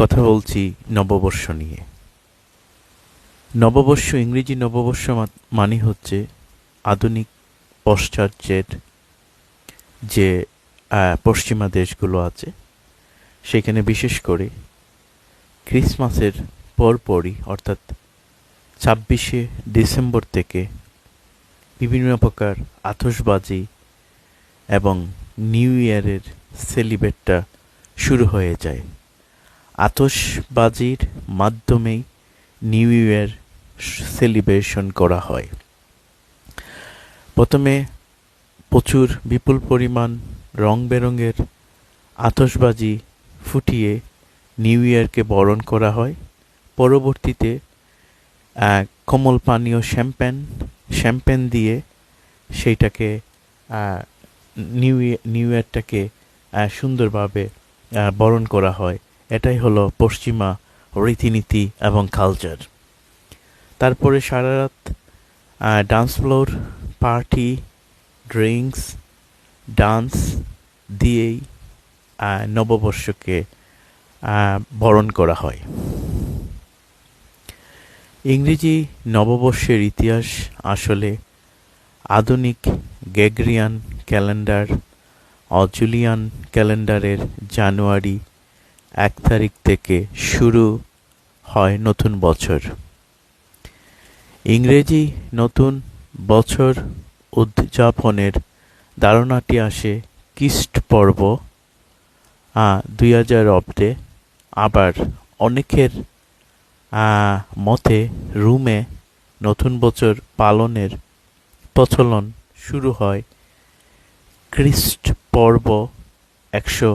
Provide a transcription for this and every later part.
কথা বলছি নববর্ষ নিয়ে। নববর্ষ, ইংরেজি নববর্ষ মানে হচ্ছে আধুনিক পশ্চাৎযের যে পশ্চিমা দেশগুলো আছে, সেখানে বিশেষ করে ক্রিসমাসের পরপরই, অর্থাৎ ছাব্বিশে ডিসেম্বর থেকে বিভিন্ন প্রকার আতশবাজি এবং নিউ ইয়ারের সেলিব্রেটটা শুরু হয়ে যায়। আতশবাজির মাধ্যমেই নিউ ইয়ার সেলিব্রেশন করা হয়। প্রথমে প্রচুর বিপুল পরিমাণ রং বেরঙের আতশবাজি ফুটিয়ে নিউ ইয়ারকে বরণ করা হয়। পরবর্তীতে কোমল পানীয় শ্যাম্পেন শ্যাম্পেন দিয়ে সেইটাকে নিউ ইয়ার নিউ ইয়ারটাকে সুন্দরভাবে বরণ করা হয়। এটাই হলো পশ্চিমা রীতিনীতি এবং কালচার তারপরে সারা রাত dance floor party drinks dance দিয়েই নববর্ষকে বরণ করা হয়। ইংরেজি নববর্ষের ইতিহাস আসলে আধুনিক গ্রেগরিয়ান ক্যালেন্ডার, অজুলিয়ান ক্যালেন্ডারের জানুয়ারি এক তারিখ থেকে শুরু হয় নতুন বছর। ইংরেজি নতুন বছর উদযাপনের ধারণাটি আসে কিস্ট পর্ব। দুই হাজার অব্দে আবার অনেকের মতে রুমে নতুন বছর পালনের প্রচলন শুরু হয়। খ্রিস্ট পর্ব একশো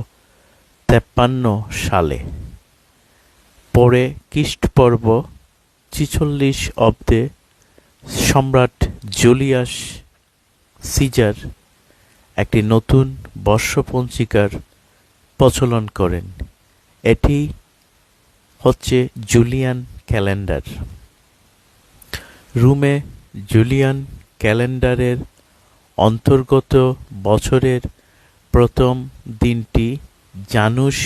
তেপ্পান্ন সালে। পরে খ্রিস্ট পর্ব ছিচল্লিশ অব্দে সম্রাট জুলিয়াস সিজার একটি নতুন বর্ষপঞ্জিকার প্রচলন করেন। এটি হচ্ছে জুলিয়ান ক্যালেন্ডার। রুমে জুলিয়ান ক্যালেন্ডারের অন্তর্গত বছরের প্রথম দিনটি জানুস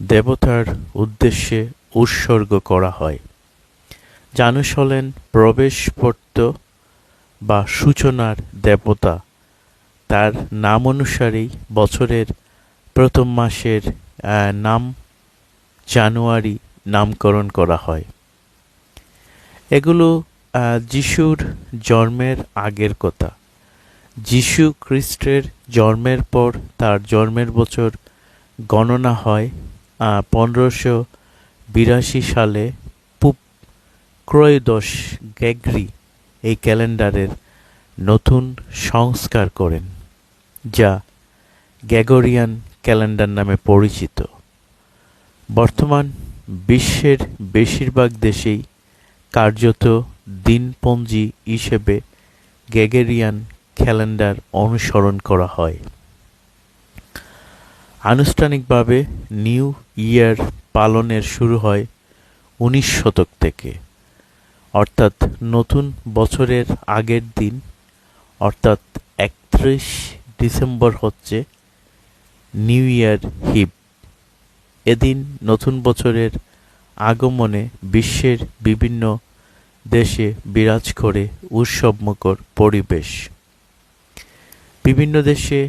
দেবতার উদ্দেশ্যে উৎসর্গ করা হয়। জানুস হলেন প্রবেশপত্র বা সূচনার দেবতা। তার নাম অনুসারেই বছরের প্রথম মাসের নাম জানুয়ারি নামকরণ করা হয়। এগুলো যিশুর জন্মের আগের কথা। যিশু খ্রিস্টের জন্মের পর তার জন্মের বছর গণনা হয় পনেরোশো বিরাশি সালে পুপ ক্রয়োদশ গ্যাগ্রি এই ক্যালেন্ডারের নতুন সংস্কার করেন, যা গ্যাগরিয়ান ক্যালেন্ডার নামে পরিচিত। বর্তমান বিশ্বের বেশিরভাগ দেশেই কার্যত দিনপঞ্জি হিসেবে গ্যাগেরিয়ান ক্যালেন্ডার অনুসরণ করা হয়। আনুষ্ঠানিকভাবে নিউ ইয়ার পালনের শুরু হয় উনিশ শতক থেকে। অর্থাৎ নতুন বছরের আগের দিন, অর্থাৎ একত্রিশ ডিসেম্বর হচ্ছে নিউ ইয়ার হিপ। এদিন নতুন বছরের আগমনে বিশ্বের বিভিন্ন দেশে বিরাজ করে উৎসবমুখর পরিবেশ। বিভিন্ন দেশে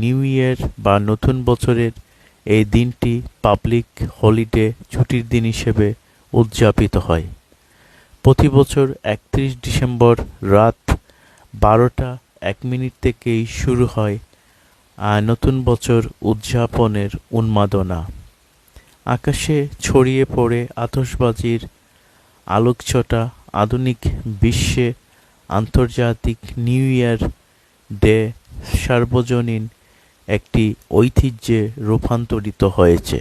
নিউ ইয়ার বা নতুন বছরের এই দিনটি পাবলিক হলিডে ছুটির দিন হিসেবে উদযাপিত হয়। প্রতি বছর একত্রিশ ডিসেম্বর রাত বারোটা এক মিনিট থেকেই শুরু হয় নতুন বছর উদযাপনের উন্মাদনা। আকাশে ছড়িয়ে পড়ে আতশবাজির আলোকছটা আধুনিক বিশ্বে আন্তর্জাতিক নিউ ইয়ার ডে সার্বজনীন একটি ঐতিহ্যে রূপান্তরিত হয়েছে।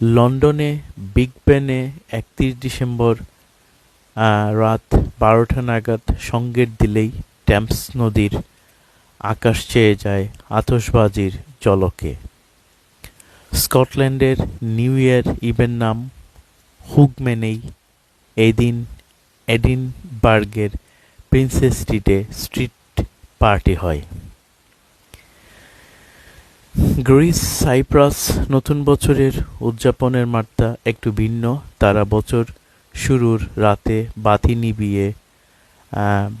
লন্ডনে বিগ ব্যানে একত্রিশ ডিসেম্বর রাত বারোটা নাগাদ সঙ্গের দিলেই ট্যাম্পস নদীর আকাশ চেয়ে যায় আতশবাজির জলকে। স্কটল্যান্ডের নিউ ইয়ার ইভের নাম হুগম্যানেই এই দিন এডিনবার্গের প্রিন্সেস স্ট্রিটে স্ট্রিট পার্টি হয়। গ্রিস, সাইপ্রাস নতুন বছরের উদযাপনের মাত্রা একটু ভিন্ন। তারা বছর শুরুর রাতে বাতি নিবিয়ে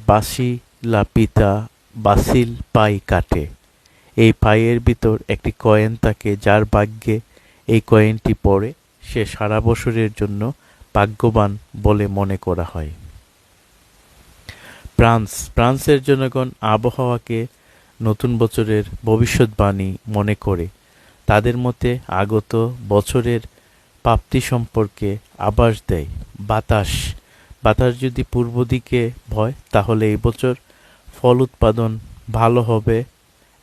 বাসি লাপিতা বাসিল পাই কাটে। এই পাইয়ের ভিতর একটি কয়েন থাকে, যার ভাগ্যে এই কয়েনটি পড়ে। সে সারা বছরের জন্য ভাগ্যবান বলে মনে করা হয়। ফ্রান্স, ফ্রান্সের জনগণ আবহাওয়াকে নতুন বছরের ভবিষ্যৎবাণী মনে করে। তাদের মতে আগত বছরের প্রাপ্তি সম্পর্কে আভাস দেয়। বাতাস বাতাস যদি পূর্ব দিকে হয় তাহলে এই বছর ফল উৎপাদন ভালো হবে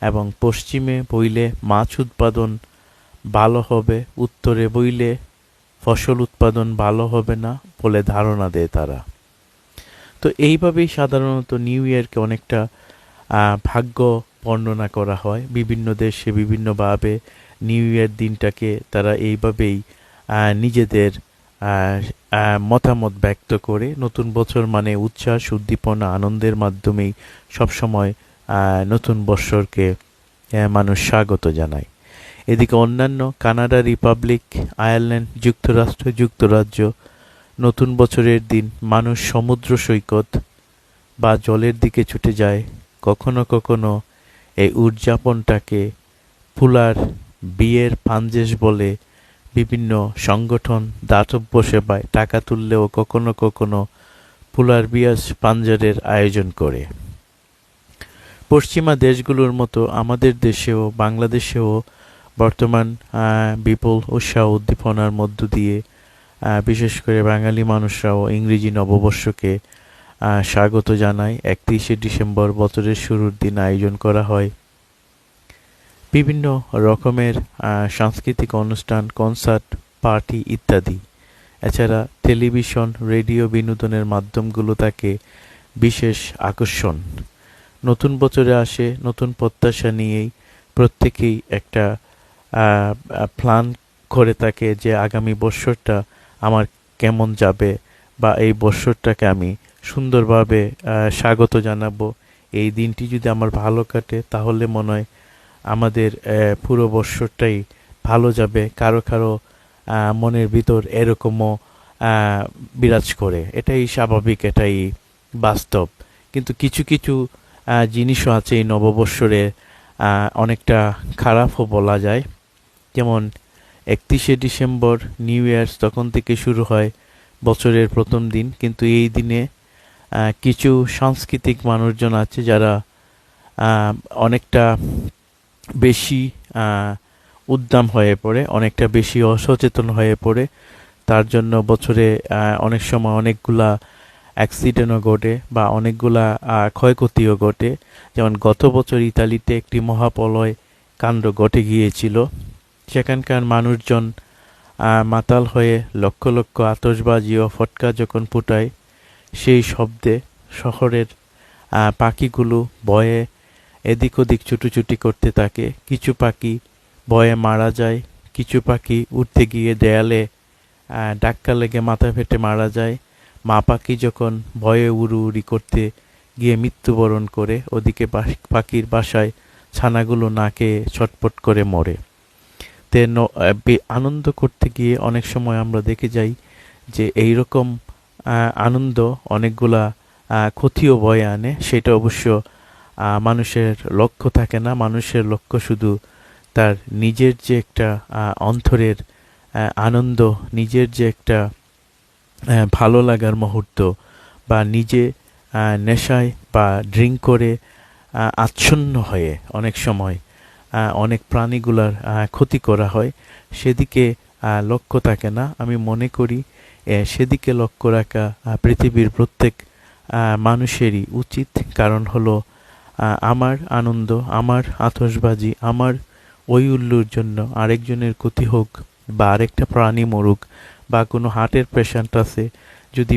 এবং পশ্চিমে বইলে মাছ উৎপাদন ভালো হবে, উত্তরে বইলে ফসল উৎপাদন ভালো হবে না বলে ধারণা দেয় তারা। তো এইভাবেই সাধারণত নিউ ইয়ারকে অনেকটা ভাগ্য বর্ণনা করা হয়। বিভিন্ন দেশে বিভিন্নভাবে নিউ ইয়ার দিনটাকে তারা এইভাবেই নিজেদের মতামত ব্যক্ত করে। নতুন বছর মানে উচ্ছ্বাস, উদ্দীপনা, আনন্দের মাধ্যমেই সবসময় নতুন বৎসরকে মানুষ স্বাগত জানায়। এদিকে অন্যান্য কানাডা রিপাবলিক, আয়ারল্যান্ড, যুক্তরাষ্ট্র, যুক্তরাজ্য নতুন বছরের দিন মানুষ সমুদ্র সৈকত বা জলের দিকে ছুটে যায়, কখনো কখনো এই উদযাপনটাকে ফুলার বিয়ের পাঞ্জেস বলে বিভিন্ন সংগঠন, দাতব্য সেবায় টাকা তুললেও কখনো কখনো ফুলার বিয়াস পাঞ্জারের আয়োজন করে। পশ্চিমা দেশগুলোর মতো আমাদের দেশেও, বাংলাদেশেও বর্তমান বিপুল উৎসাহ উদ্দীপনার মধ্য দিয়ে বিশেষ করে বাঙালি মানুষরাও ইংরেজি নববর্ষকে স্বাগত জানায়। একত্রিশে ডিসেম্বর বছরের শুরুর দিন আয়োজন করা হয়। বিভিন্ন রকমের সাংস্কৃতিক অনুষ্ঠান, কনসার্ট, পার্টি ইত্যাদি। এছাড়া টেলিভিশন, রেডিও বিনোদনের মাধ্যমগুলো তাকে বিশেষ আকর্ষণ। নতুন বছরে আসে, নতুন প্রত্যাশা নিয়েই প্রত্যেকেই একটা প্ল্যান করে থাকে যে আগামী বছরটা আমার কেমন যাবে বা এই বছরটাকে আমি সুন্দরভাবে স্বাগত জানাব। এই দিনটি যদি আমার ভালো কাটে, তাহলে মনে হয় আমাদের পুরো বছরটাই ভালো যাবে। কারও কারও মনের ভিতর এরকমও বিরাজ করে। এটাই স্বাভাবিক, এটাই বাস্তব। কিন্তু কিছু কিছু জিনিসও আছে এই নববৎসরে অনেকটা খারাপও বলা যায়। যেমন একত্রিশে ডিসেম্বর নিউ ইয়ার্স তখন থেকে শুরু হয় বছরের প্রথম দিন। কিন্তু এই দিনে কিছু সাংস্কৃতিক মানুষজন আছে যারা অনেকটা বেশি উদ্দাম হয়ে পড়ে, অনেকটা বেশি অসচেতন হয়ে পড়ে। তার জন্য বছরে অনেক সময় অনেকগুলা অ্যাক্সিডেন্টও ঘটে বা অনেকগুলা ক্ষয়ক্ষতিও ঘটে। যেমন গত বছর ইতালিতে একটি মহাপলয় কাণ্ড ঘটে গিয়েছিল। সেখানকার মানুষজন মাতাল হয়ে লক্ষ লক্ষ আতসবাজি ও ফটকা যখন ফুটায়, সেই শব্দে শহরের পাখিগুলো ভয়ে এদিক ওদিক ছুটোছুটি করতে থাকে। কিছু পাখি ভয়ে মারা যায়, কিছু পাখি উঠতে গিয়ে দেয়ালে ডাক্কা লেগে মাথা ফেটে মারা যায়। মা পাখি যখন ভয়ে উড়ু উড়ি করতে গিয়ে মৃত্যুবরণ করে, ওদিকে পাখি- পাখির বাসায় ছানাগুলো নাকে ছটপট করে মরে। তে ন- আহ, বে- আনন্দ করতে গিয়ে অনেক সময় আমরা দেখে যাই যে এই রকম আনন্দ অনেকগুলা ক্ষতিও বয়ে আনে। সেটা অবশ্য মানুষের লক্ষ্য থাকে না। মানুষের লক্ষ্য শুধু তার নিজের যে একটা অন্তরের আনন্দ নিজের যে একটা ভালো লাগার মুহূর্ত বা নিজে নেশায় বা ড্রিঙ্ক করে আচ্ছন্ন হয়ে অনেক সময় অনেক প্রাণীগুলার ক্ষতি করা হয়। সেদিকে লক্ষ্য থাকে না। আমি মনে করি সেদিকে লক্ষ্য রাখা পৃথিবীর প্রত্যেক মানুষেরই উচিত। কারণ হলো আমার আনন্দ, আমার আতসবাজি আমার ওই উল্লুর জন্য আরেকজনের ক্ষতি হোক বা আরেকটা প্রাণী মরুক বা কোনো হার্টের পেশেন্ট আছে, যদি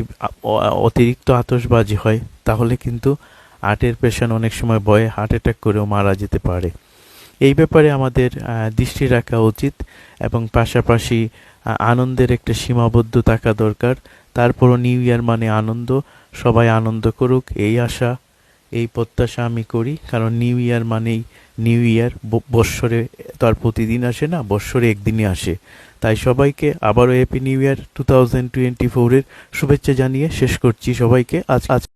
অতিরিক্ত আতসবাজি হয়, তাহলে কিন্তু হার্টের পেশেন্ট অনেক সময় ভয়ে হার্ট অ্যাটাক করেও মারা যেতে পারে। এই ব্যাপারে আমাদের দৃষ্টি রাখা উচিত এবং পাশাপাশি আনন্দের একটা সীমাবদ্ধ থাকা দরকার। তারপরও নিউ ইয়ার মানে আনন্দ। সবাই আনন্দ করুক, এই আশা, এই প্রত্যাশা আমি করি। কারণ নিউ ইয়ার মানেই নিউ ইয়ার। বৎসরে তো আর প্রতিদিন আসে না, বৎসরে একদিনই আসে। তাই সবাইকে আবারও happy new year two thousand twenty ফোরের শুভেচ্ছা জানিয়ে শেষ করছি সবাইকে। আজ আজ